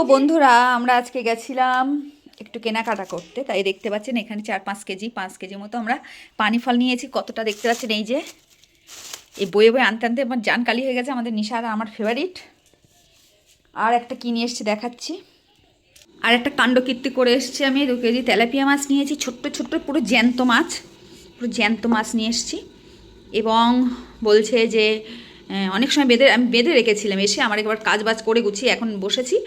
তো বন্ধুরা, আমরা আজকে গেছিলাম একটু কেনাকাটা করতে। তাই দেখতে পাচ্ছেন এখানে চার পাঁচ কেজি পাঁচ কেজি মতো আমরা পানি ফল নিয়েছি। কতটা দেখতে পাচ্ছেন এই যে? এই বয়ে বয়ে আনতে আনতে আমার জান কালি হয়ে গেছে, আমাদের নিশার আমার ফেভারিট আর একটা কিনে এসেছি দেখাচ্ছি। আর একটা কাণ্ডকীর্তি করে এসেছি আমি, দু কেজি তেলাপিয়া মাছ নিয়েছি, ছোট্ট ছোট্ট পুরো জ্যান্ত মাছ, পুরো জ্যান্ত মাছ নিয়ে এসেছি। এবং বলছে যে অনেক সময় বেঁধে, আমি বেঁধে রেখেছিলাম, এসে আমার একবার কাজ বাজ করে গুছিয়ে এখন বসেছি।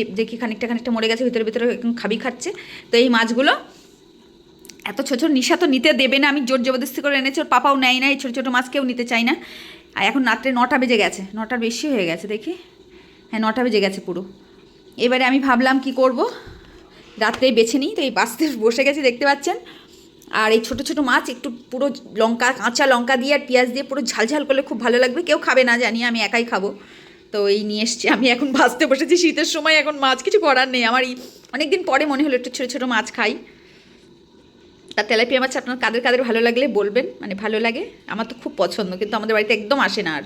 যে দেখি খানিকটা খানিকটা মরে গেছে, ভিতরে ভিতরে খাবি খাচ্ছে। তো এই মাছগুলো এত ছোটো ছোটো নিশা তো নিতে দেবে না, আমি জোর জবরদস্তি করে এনেছি, ওর পাপাও নেয় না এই ছোটো ছোটো মাছ কেউ নিতে চায় না। আর এখন রাত্রে নটা বেজে গেছে, নটার বেশি হয়ে গেছে, দেখি। হ্যাঁ নটা বেজে গেছে পুরো। এবারে আমি ভাবলাম কি করব? রাত্রে বেছে নিই, তো এই বাসতে বসে গেছি, দেখতে পাচ্ছেন। আর এই ছোটো ছোটো মাছ একটু পুরো লঙ্কা, কাঁচা লঙ্কা দিয়ে আর পেঁয়াজ দিয়ে পুরো ঝাল ঝাল করলে খুব ভালো লাগবে। কেউ খাবে না জানি, আমি একাই খাব। তো এই নিয়ে এসছি। আমি এখন ভাজতে বসেছি, শীতের সময় এখন মাছ, কিছু করার নেই। আমার অনেকদিন পরে মনে হলো একটু ছোটো ছোটো মাছ খাই। আর তেলাপিয়া মাছ আপনার কাদের কাদের ভালো লাগলে বলবেন? মানে ভালো লাগে? আমার তো খুব পছন্দ, কিন্তু আমাদের বাড়িতে একদম আসে না আর।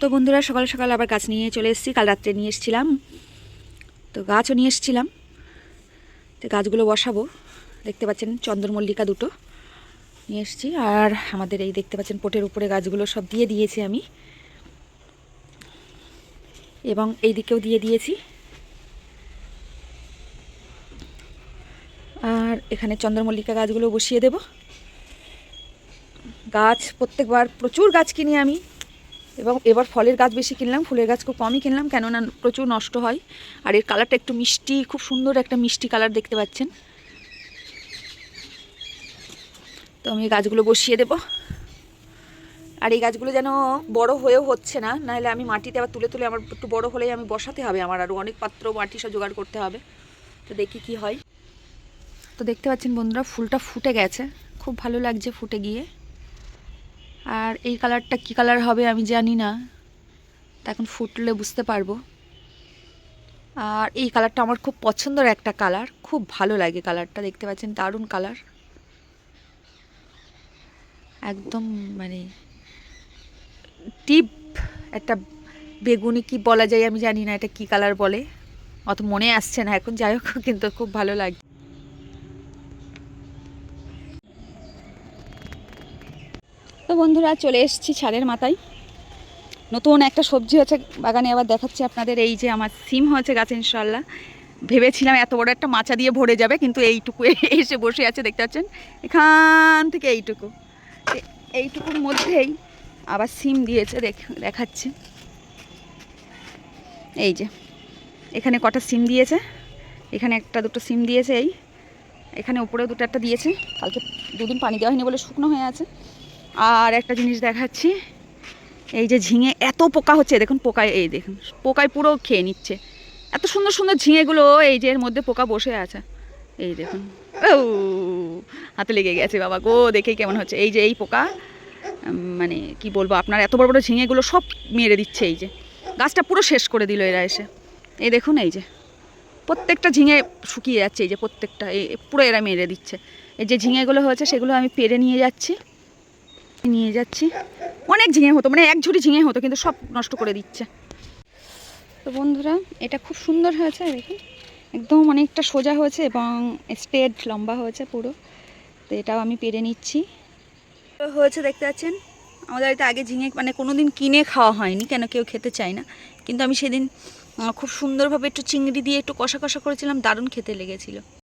তো বন্ধুরা, সকাল সকাল আবার গাছ নিয়ে চলে এসেছি। কাল রাত্রে নিয়ে এসেছিলাম। তো গাছও নিয়ে এসেছিলাম। তো গাছগুলো বসাবো। দেখতে পাচ্ছেন চন্দ্রমল্লিকা দুটো নিয়ে এসেছি। আর আমাদের এই দেখতে পাচ্ছেন, পোটের উপরে গাছগুলো সব দিয়ে দিয়েছি আমি। এবং এই দিকেও দিয়ে দিয়েছি। আর এখানে চন্দ্রমল্লিকা গাছগুলো বসিয়ে দেব। গাছ, প্রত্যেকবার প্রচুর গাছ কিনি আমি এবং এবার ফলের গাছ বেশি কিনলাম, ফুলের গাছ খুব কমই কিনলাম কেননা প্রচুর নষ্ট হয়। আর এর কালারটা একটু মিষ্টি, খুব সুন্দর একটা মিষ্টি কালার দেখতে পাচ্ছেন। তো আমি গাছগুলো বসিয়ে দেব। আর এই গাছগুলো যেন বড় হয়েও হচ্ছে না, নাহলে আমি মাটিতে আবার তুলে তুলে আমার একটু বড় হলেই আমি বসাতে হবে আমার আরও অনেক পাত্র মাটি সব জোগাড় করতে হবে। তো দেখি কি হয়। তো দেখতে পাচ্ছেন বন্ধুরা, ফুলটা ফুটে গেছে, খুব ভালো লাগছে ফুটে গিয়ে। আর এই কালারটা কি কালার হবে আমি জানি না, তা এখন ফুটলে বুঝতে পারব। আর এই কালারটা আমার খুব পছন্দের একটা কালার, খুব ভালো লাগে কালারটা, দেখতে পাচ্ছেন দারুণ কালার। একদম মানে টিপ একটা বেগুনি কি বলা যায় আমি জানি না এটা কি কালার বলে। অত মনে আসছে না এখন, যাই হোক, কিন্তু খুব ভালো লাগে। তো বন্ধুরা, চলে এসেছি ছাদের মাথায়। নতুন একটা সবজি হচ্ছে বাগানে আবার দেখাচ্ছি আপনাদের। এই যে আমার সিম হয়েছে গাছে ইনশাল্লাহ ভেবেছিলাম এত বড় একটা মাচা দিয়ে ভরে যাবে, কিন্তু এইটুকু এসে বসে আছে, দেখতে পাচ্ছেন? এখান থেকে এইটুকু। এইটুকুর মধ্যেই আবার সিম দিয়েছে, দেখ, দেখাচ্ছে। এই যে, এখানে কটা সিম দিয়েছে, এখানে একটা, দুটো সিম দিয়েছে এই। এখানে উপরে দুটো, একটা দিয়েছে, কালকে দুদিন পানি দেওয়া হয়নি বলে শুকনো হয়ে আছে। আর একটা জিনিস দেখাচ্ছি, এই যে ঝিঙে, এত পোকা হচ্ছে দেখুন পোকায়, এই দেখুন, পোকায় পুরো খেয়ে নিচ্ছে। এত সুন্দর সুন্দর ঝিঙেগুলো এই যে এর মধ্যে পোকা বসে আছে। এই দেখুন, ও, হাতে লেগে গেছে বাবা গো, দেখেই কেমন হচ্ছে। এই যে এই পোকা মানে কি বলব, আপনার এত বড় বড় ঝিঙেগুলো সব মেরে দিচ্ছে এই যে। গাছটা পুরো শেষ করে দিল এরা এসে। এই দেখুন এই যে, প্রত্যেকটা ঝিঙে শুকিয়ে যাচ্ছে এই যে, প্রত্যেকটা এই পুরো এরা মেরে দিচ্ছে। এই যে ঝিঙেগুলো হয়েছে, সেগুলো আমি পেরে নিয়ে যাচ্ছি। নিয়ে যাচ্ছি। অনেক ঝিঙে হতো মানে এক ঝুড়ি ঝিঙে হতো, কিন্তু সব নষ্ট করে দিচ্ছে। তো বন্ধুরা, এটা খুব সুন্দর হয়েছে দেখুন। একদম অনেকটা সোজা হয়েছে এবং স্ট্রেট লম্বা হয়েছে পুরো। তো এটাও আমি পেরে নিচ্ছি। হয়েছে, দেখতে পাচ্ছেন? আমাদের বাড়িতে আগে ঝিঙে মানে কোনো দিন কিনে খাওয়া হয়নি, কেন কেউ খেতে চায় না। কিন্তু আমি সেদিন খুব সুন্দরভাবে একটু চিংড়ি দিয়ে একটু কষা কষা করেছিলাম, দারুণ খেতে লেগেছিলো।